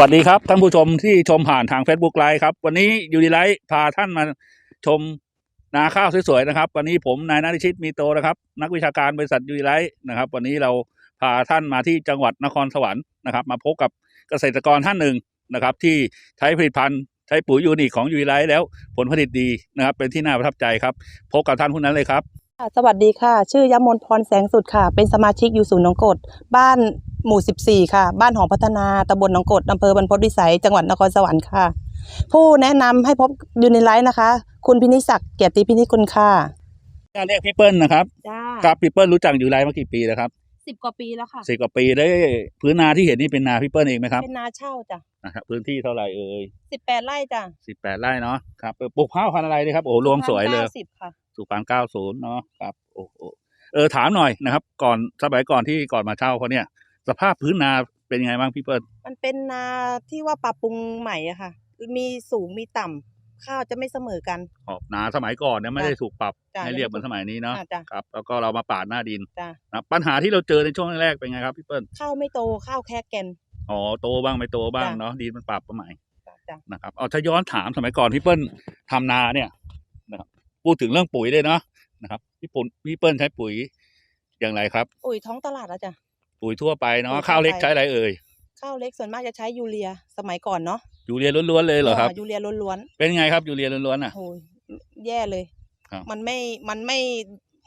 วัสดีครับท่านผู้ชมที่ชมผ่านทาง Facebook ไลฟ์ครับ วันนี้ยูดีไลท์พาท่านมาชมนาข้าวสวยๆนะครับ วันนี้ผมนายนาริชิตมีโตนะครับ นักวิชาการบริษัทยูดีไลท์นะครับ วันนี้เราพาท่านมาที่จังหวัดนครสวรรค์นะครับ มาพบกับเกษตรกรท่านหนึ่งนะครับ ที่ใช้ผลิตภัณฑ์ใช้ปุ๋ยยูนิคของยูดีไลท์แล้วผลผลิตดีนะครับ เป็นที่น่าประทับใจครับพบกับท่านผู้นั้นเลยครับ ค่ะสวัสดีค่ะ ชื่อยมนพรแสงสุดค่ะ เป็นสมาชิกอยู่ศูนย์หนองกดบ้าน หมู่ 14 ค่ะ บ้านหอพัฒนาตำบลหนองกดอำเภอบรรพตวิสัย จังหวัดนครสวรรค์ค่ะ ผู้แนะนำให้พบยูนิไลท์นะคะ คุณพินิศักดิ์เกียรติพินิคุณค่ะเรียกพี่เปิ้ลนะครับจ้าครับพี่เปิ้ลรู้จักยูดีไลท์มากี่ปีแล้วครับสิบกว่าปีแล้วค่ะสิบกว่าปีได้พื้นนาที่เห็นนี่เป็นนาพี่เปิ้ลเองไหมครับเป็นนาเช่าจ้ะนะครับพื้นที่เท่าไหร่เอ่ยสิบแปดไร่จ้ะสิบแปดไร่เนาะครับเออปลูกข้าวพันธุ์อะไรดีครับโอ้โหรวงสวยเลยสิบค่ะสุพรรณเก้าศูนย์เนาะครับโอ้โหเออถามหน่อยนะครับ ก่อนสมัยก่อนที่ก่อนมาเช่าเขาเนี่ย สภาพพื้นนาเป็นยังไงบ้างพี่เปิ้ลมันเป็นนาที่ว่าปรับปรุงใหม่อะค่ะ มีสูงมีต่ำข้าวจะไม่เสมอกัน ขอบนาสมัยก่อนเนี่ยไม่ได้ถูกปรับจ้ะให้เรียบเหมือนสมัยนี้เนาะอ่าจ้ะ ครับแล้วก็เรามาปาดหน้าดินจ้ะนะปัญหาที่เราเจอในช่วงแรกๆเป็นไงครับพี่เปิ้ลข้าวไม่โตข้าวแค่แกน อ๋อโตบ้างไม่โตบ้างจ้ะ เนาะดินมันปรับมาใหม่จ้ะจ้ะนะครับเอาถ้าย้อนถามสมัยก่อนพี่เปิ้ลทำนาเนี่ยนะครับพูดถึงเรื่องปุ๋ยเลยเนาะนะครับพี่ปุ่นพี่เปิ้ลใช้ปุ๋ยอย่างไรครับปุ๋ยท้องตลาดแล้วจ้ะ ปุ๋ยทั่วไปเนาะปุ๋ยทั่วข้าวเล็กไปใช้อะไรเอ่ยข้าวเล็กส่วนมากจะใช้ยูเรียสมัยก่อนเนาะยูเรียล้วนๆเลยเหรอครับยูเรียล้วนเป็นไงครับยูเรียล้วนๆอะๆโอ้ยแย่เลยครับมันไม่มันไม่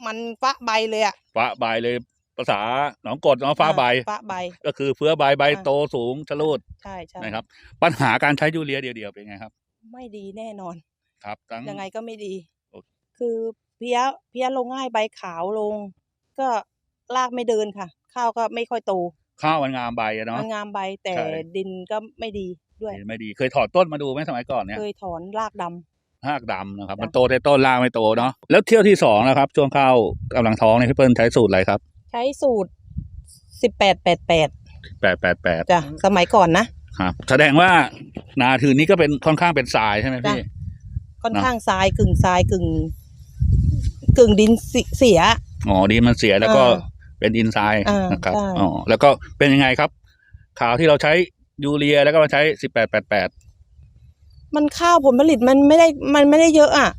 มันฟ้าใบเลยอะฟ้าใบเลยภาษาหนองกดเนาะฟ้าใบฟ้าใบ ก็คือเฟื้อใบใบอ่าโตสูงชะลูดใช่ใช่นะครับ ปัญหาการใช้ยูเรียเดียวๆเป็นไงครับ ไม่ดีแน่นอน ครับทั้งยังไงก็ไม่ดีโอเคคือเพี้ยเพี้ยลงง่ายใบขาวลง ก็รากไม่เดินค่ะ ข้าวก็ไม่ค่อยโต ข้าวมันงามใบอะเนาะมันงามใบแต่ใช่ดินก็ไม่ดีด้วยเห็นไม่ดีเคยถอดต้นมาดูไหมสมัยก่อนเนี่ยเคยถอนรากดำรากดำนะครับจ้ะมันโตแต่ต้นรากไม่โตเนาะแล้วเที่ยวที่สองนะครับ ช่วงข้าวกำลังท้องเนี่ยพี่เปิ้ลใช้สูตรอะไรครับ ใช้สูตรสิบแปดแปดแปดแปดแปดแปดจ้ะสมัยก่อนนะครับแสดงว่านาถืนนี้ก็เป็นค่อนข้างเป็นทรายใช่ไหมพี่จ้ะค่อนเนอะข้างทรายกึ่งทรายกึ่ง กึ่งดินเสเสียอ๋อดินมันเสียแล้วก็อ่า เป็นดินทรายอ่านนะครับใช่อ๋อแล้วก็เป็นยังไงครับข่าวที่เราใช้ยูเรียแล้วก็มาใช้สิบแปดแปดแปดมันข้าวผลผลิตมันไม่ได้มันไม่ได้เยอะอะ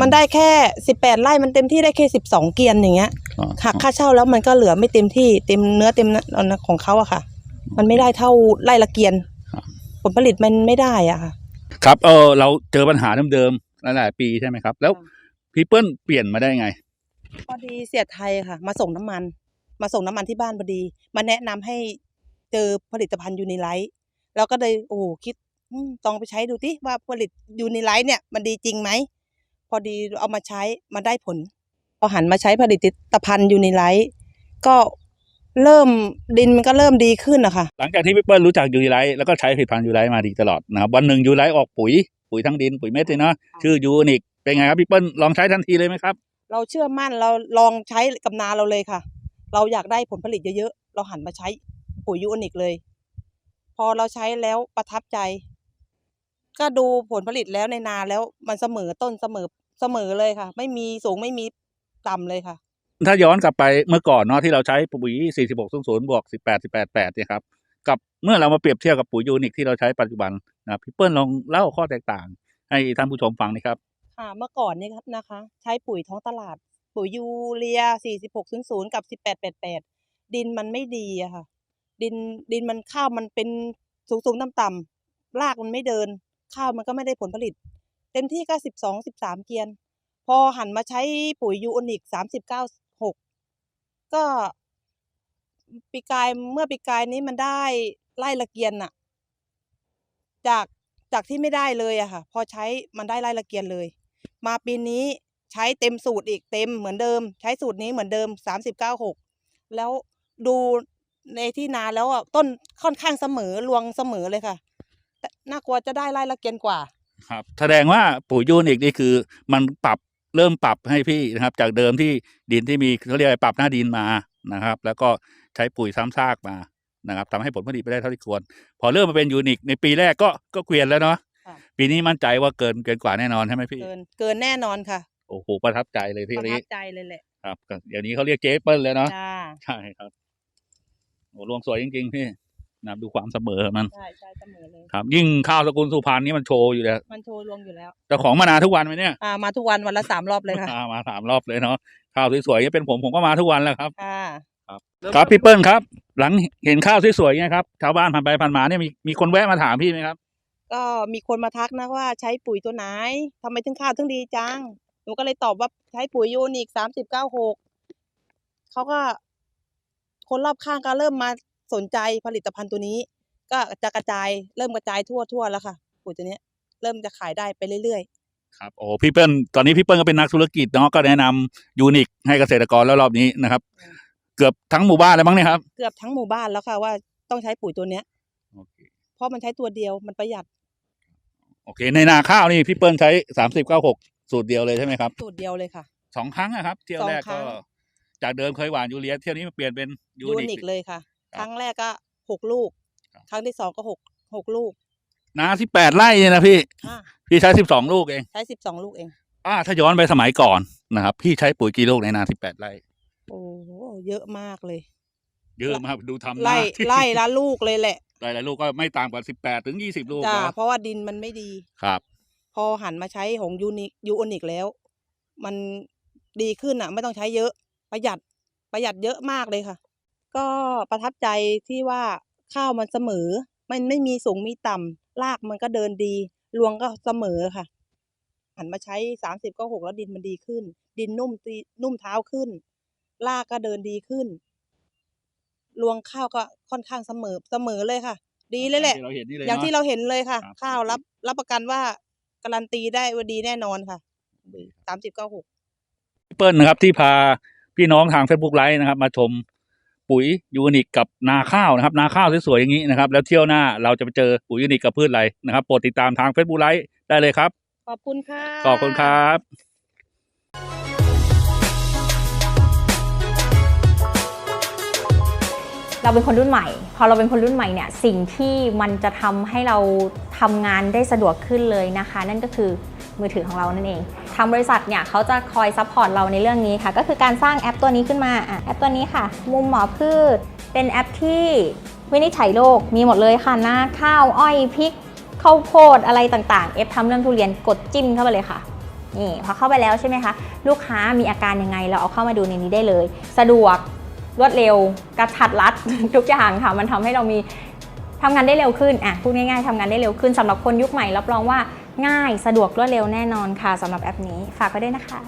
มันได้แค่สิบแปดไร่มันเต็มที่ได้แค่สิบสองเกียนอย่างเงี้ยหักค่าเช่าแล้วมันก็เหลือไม่เต็มที่เต็มเนื้อเต็มนั้นของเขาอะค่ะ มันไม่ได้เท่าไร่ละเกียนผลผลิตมันไม่ได้อะค่ะ ครับเออเราเจอปัญหาเดิมๆหลายๆปีใช่ไหมครับ แล้วค่ะพี่เปิ้ลเปลี่ยนมาได้ไงพอดีเสียไทยค่ะ มาส่งน้ำมัน มาส่งน้ำมันที่บ้านพอดี มาแนะนำให้เจอผลิตภัณฑ์ยูนิไลท์แล้วก็เลยโอ้โหคิดอืมลองไปใช้ดูที่ว่าผลิตยูนิไลท์เนี่ยมันดีจริงไหม พอดีเอามาใช้มันได้ผล พอหันมาใช้ผลิตภัณฑ์ยูนิไลท์ก็เริ่มดินมันก็เริ่มดีขึ้นนะคะหลังจากที่พี่เปิ้ลรู้จักยูไลท์แล้วก็ใช้ผลิตภัณฑ์ยูไลท์มาดีตลอดนะครับวันหนึ่งยูไลท์ออกปุ๋ยปุ๋ยทั้งดินปุ๋ยเม็ดเลยเนาะชื่อยูนิคเป็นไงครับพี่เปิ้ลลองใช้ทันทีเลยไหมครับ เราเชื่อมั่นเราลองใช้กับนาเราเลยค่ะ เราอยากได้ผลผลิตเยอะๆ เราหันมาใช้ปุ๋ยยูนิคเลย พอเราใช้แล้วประทับใจ ก็ดูผลผลิตแล้วในนาแล้วมันเสมอต้นเสมอเสมอเลยค่ะ ไม่มีสูงไม่มีต่ำเลยค่ะ ถ้าย้อนกลับไปเมื่อก่อนเนาะที่เราใช้ปุ๋ย 4600บวก18 18 8เนี่ยครับกับเมื่อเรามาเปรียบเทียบกับปุ๋ยยูนิคที่เราใช้ปัจจุบันนะครับพี่เปิ้ลลองเล่าข้อแตกต่าง ให้ท่านผู้ชมฟังหนะครับค่ะเมื่อก่อนนี่ครับนะคะ ใช้ปุ๋ยท้องตลาด ปุ๋ยยูเรีย4600กับ1888 ดินมันไม่ดีอะค่ะ ดินดินมันข้าวมันเป็นสูงสูงต่ำต่ำรากมันไม่เดิน ข้าวมันก็ไม่ได้ผลผลิต เต็มที่ก็12 13 เกียน พอหันมาใช้ปุ๋ยยูโอนิก39 6 ก็ปีกายเมื่อปีกายนี้มันได้ไล่ละเกียนน่ะจากจากที่ไม่ได้เลยอะค่ะ พอใช้มันได้ไล่ละเกียนเลย มาปีนี้ ช้เต็มสูตรอีกเต็มเหมือนเดิม ใช้สูตรนี้เหมือนเดิมสามสิบเก้าหกแล้วดูในที่นาแล้วอะต้นค่อนข้างเสมอรวงเสมอเลยค่ะแต่น่ากลัวจะได้ไล่ละเกียนกว่า ครับ แสดงว่าปุ๋ยยูนิคนี่คือ มันปรับเริ่มปรับให้พี่นะครับ จากเดิมที่ดินที่มีเขาเรียกอะไรปรับหน้าดินมานะครับ แล้วก็ใช้ปุ๋ยซ้ำซากมานะครับทำให้ผลผลิตไม่ได้เท่าที่ควร พอเริ่มมาเป็นยูนิคในปีแรกก็ก็เกวียนแล้วเนาะค่ะปีนี้มั่นใจว่าเกินเกินกว่าแน่นอนใช่ไหมพี่เกินเกินแน่นอนค่ะ โอ้โหประทับใจเลยปที่ระนี้ทับใจเลยแหละครับก็เดี๋ยวนี้เขาเรียกเจ๊เปิ้ลแล้วเนาะจ้าใช่ครับโอ้รวงสวยจริงๆพี่นะครับดูความเสมอของมันใช่ใช่เสมอเลย ครับ ยิ่งข้าวสกุลสุพรรณนี่มันโชว์อยู่แล้วมันโชว์รวงอยู่แล้ว เจ้าของมานานทุกวันไหมเนี่ยอ่ามาทุกวันวันละสามรอบเลยค่ะอ่ามาสามรอบเลยเนาะข้าวสวยๆอย่างเป็นผมผมก็มาทุกวันแล้วครับ ค่ะ ครับพี่เปิ้ลครับ หลังเห็นข้าวสวยๆอย่างเงี้ยครับชาวบ้านผ่านไปผ่านมาเนี่ยมีมีคนแวะมาถามพี่ไหมครับ ก็มีคนมาทักนะว่าใช้ปุ๋ยตัวไหนทำไมถึงข้าวถึงดีจัง หนูก็เลยตอบว่าใช้ปุ๋ยยูนิคสามสิบเก้าหกเขาก็ คนรอบข้างก็เริ่มมาสนใจผลิตภัณฑ์ตัวนี้ ก็จะกระจายเริ่มกระจายทั่วทั่วแล้วค่ะปุ๋ยตัวเนี้ยเริ่มจะขายได้ไปเรื่อยครับโอ้พี่เปิ้ลตอนนี้พี่เปิ้ลก็เป็นนักธุรกิจเนาะก็แนะนำยูนิคให้เกษตรกรแล้วรอบนี้นะครับ เกือบทั้งหมู่บ้านเลยมั้งเนี่ยครับๆเกือบทั้งหมู่บ้านแล้วค่ะว่าต้องใช้ปุ๋ยตัวเนี้ยโอเคเพราะมันใช้ตัวเดียวมันประหยัด โอเค ในนาข้าวนี่พี่เปิ้ลใช้สามสิบเก้าหก สูตรเดียวเลยใช่ไหมครับสูตรเดียวเลยค่ะ สองครั้งนะครับ เที่ยวแรกสองครั้ก็ ง จากเดิมเคยหวานยูเรียเที่ยวนี้มาเปลี่ยนเป็นยูยูนินิค คเลยค่ะ ครับครั้งแรกก็หกลูก ครับ ครั้งที่สองก็หกหกลูกนาที่แปดไร่เนี่ยนะพี่อ่าพี่ใช้สิบสองลูกเอง ใช้สิบสองลูกเอง อ่าถ้าย้อนไปสมัยก่อนนะครับ พี่ใช้ปุ๋ยกี่ลูกในนาที่แปดไร่โอ้โหเยอะมากเลย เยอะมากดูทำไล่นาไล่ละลูกเลยแหละหลายๆลูกก็ไม่ต่ำกว่าสิบแปดถึงยี่สิบลูกจ้าเนาะเพราะว่าดินมันไม่ดี ครับ พอหันมาใช้ของยูนิคยูโอนิคแล้ว มันดีขึ้นอะ ไม่ต้องใช้เยอะประหยัดประหยัดเยอะมากเลยค่ะ ก็ประทับใจที่ว่าข้าวมันเสมอ มันไม่มีสูงมีต่ำรากมันก็เดินดี รวงก็เสมอค่ะ หันมาใช้สามสิบก็หกแล้วดินมันดีขึ้น ดินนุ่มตีนุ่มเท้าขึ้น รากก็เดินดีขึ้น รวงข้าวก็ค่อนข้างเสมอเสมอเลยค่ะ ดีเลยแหละที่เราเห็นนี่เลยอย่างที่เนาะเราเห็นเลยค่ะครับข้าวรับรับประกันว่า การันตีได้ว่าดีแน่นอนค่ะสามสิบเก้าหกพี่เปิ้ลนะครับที่พาพี่น้องทาง Facebook ไลฟ์นะครับ มาชมปุ๋ยยูนิคกับนาข้าวนะครับ นาข้าวสวยๆอย่างนี้นะครับ แล้วเที่ยวหน้าเราจะไปเจอปุ๋ยยูนิคกับพืชอะไรนะครับโปรดติดตามทาง Facebook ไลฟ์ได้เลยครับ ขอบคุณค่ะขอบคุณครับ เราเป็นคนรุ่นใหม่ พอเราเป็นคนรุ่นใหม่เนี่ยสิ่งที่มันจะทำให้เราทำงานได้สะดวกขึ้นเลยนะคะ นั่นก็คือมือถือของเรานั่นเองทางบริษัทเนี่ยเขาจะคอยซัพพอร์ตเราในเรื่องนี้ค่ะ ก็คือการสร้างแอปตัวนี้ขึ้นมาแอปตัวนี้ค่ะ มุมหมอพืช เป็นแอปที่วินิจฉัยโรคมีหมดเลยค่ะหน้าข้าวอ้อยพริกข้าวโพดอะไรต่างๆ เอฟทำเรื่องทุเรียนกดจิ้มเข้าไปเลยค่ะนี่พอเข้าไปแล้วใช่ไหมคะ ลูกค้ามีอาการยังไงเราเอาเข้ามาดูในนี้ได้เลย สะดวก รวดเร็วกระชัดรัดทุกอย่างค่ะ มันทำให้เรามีทำงานได้เร็วขึ้นอะพูดง่ายๆทำงานได้เร็วขึ้นสำหรับคนยุคใหม่รับรองว่าง่ายสะดวกรวดเร็วแน่นอนค่ะสำหรับแอปนี้ฝากไว้ด้วยนะคะ